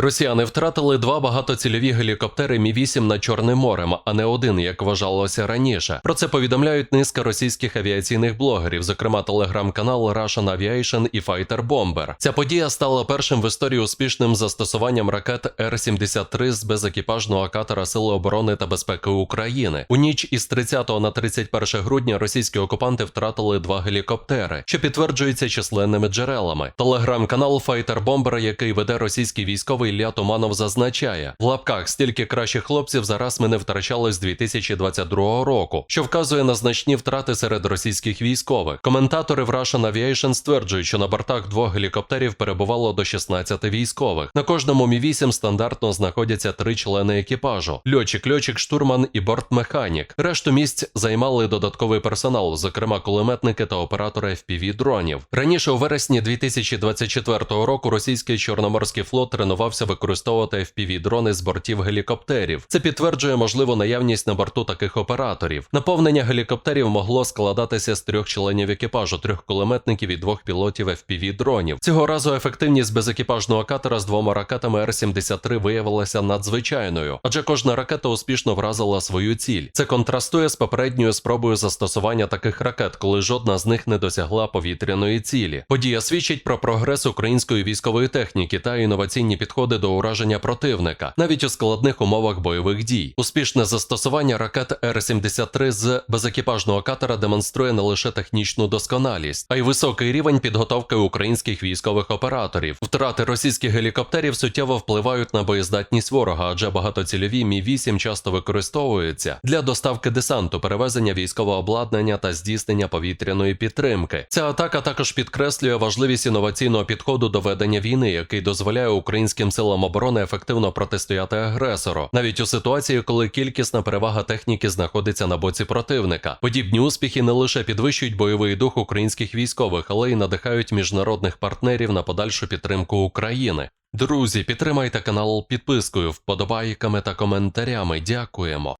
Росіяни втратили два багатоцільові гелікоптери Мі-8 над Чорним морем, а не один, як вважалося раніше. Про це повідомляють низка російських авіаційних блогерів, зокрема телеграм-канал Russian Aviation і Fighter Bomber. Ця подія стала першим в історії успішним застосуванням ракет Р-73 з безекіпажного катера Сили оборони та безпеки України. У ніч із 30 на 31 грудня російські окупанти втратили два гелікоптери, що підтверджується численними джерелами. Телеграм-канал Fighter Bomber, який веде російський військовий Ілля Туманов, зазначає в лапках стільки кращих хлопців зараз ми не втрачали з 2022 року, що вказує на значні втрати серед російських військових. Коментатори в Russian Aviation стверджують, що на бортах двох гелікоптерів перебувало до 16 військових. На кожному Мі-8 стандартно знаходяться три члени екіпажу: льотчик, льотчик, штурман і бортмеханік. Решту місць займали додатковий персонал, зокрема кулеметники та оператори fpv дронів. Раніше у вересні 2024 року російський чорноморський флот тренувався використовувати fpv дрони з бортів гелікоптерів. Це підтверджує можливу наявність на борту таких операторів. Наповнення гелікоптерів могло складатися з трьох членів екіпажу, трьох кулеметників і двох пілотів fpv дронів. Цього разу ефективність безекіпажного катера з двома ракетами Р-73 виявилася надзвичайною, адже кожна ракета успішно вразила свою ціль. Це контрастує з попередньою спробою застосування таких ракет, коли жодна з них не досягла повітряної цілі. Подія свідчить про прогрес української військової техніки та інноваційні підходи до ураження противника, навіть у складних умовах бойових дій. Успішне застосування ракет Р-73 з безекіпажного катера демонструє не лише технічну досконалість, а й високий рівень підготовки українських військових операторів. Втрати російських гелікоптерів суттєво впливають на боєздатність ворога, адже багатоцільові Мі-8 часто використовуються для доставки десанту, перевезення військового обладнання та здійснення повітряної підтримки. Ця атака також підкреслює важливість інноваційного підходу до ведення війни, який дозволяє українським силам оборони ефективно протистояти агресору, навіть у ситуації, коли кількісна перевага техніки знаходиться на боці противника. Подібні успіхи не лише підвищують бойовий дух українських військових, але й надихають міжнародних партнерів на подальшу підтримку України. Друзі, підтримайте канал підпискою, вподобайками та коментарями. Дякуємо.